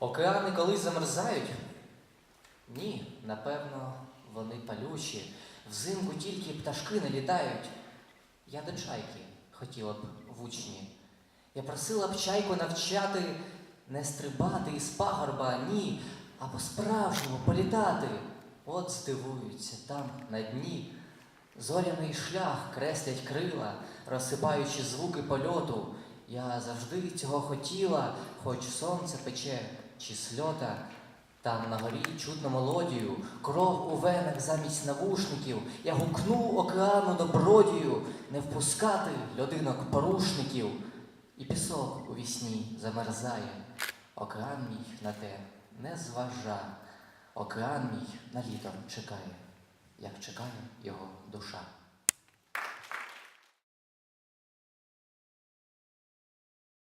Океани колись замерзають? Ні, напевно, вони палючі. Взимку тільки пташки не літають. Я до чайки хотіла б в учні. Я просила б чайку навчати не стрибати із пагорба, ні, а по-справжньому політати. От здивуються там на дні. Зоряний шлях креслять крила, розсипаючи звуки польоту. Я завжди цього хотіла, хоч сонце пече чи сльота. Там на горі чутно мелодію, кров у венах замість навушників. Я гукну океану добродію, не впускати льодинок порушників. І пісок у вісні замерзає. Океан мій на те не зважа. Океан мій на літо чекає, як чекає його душа.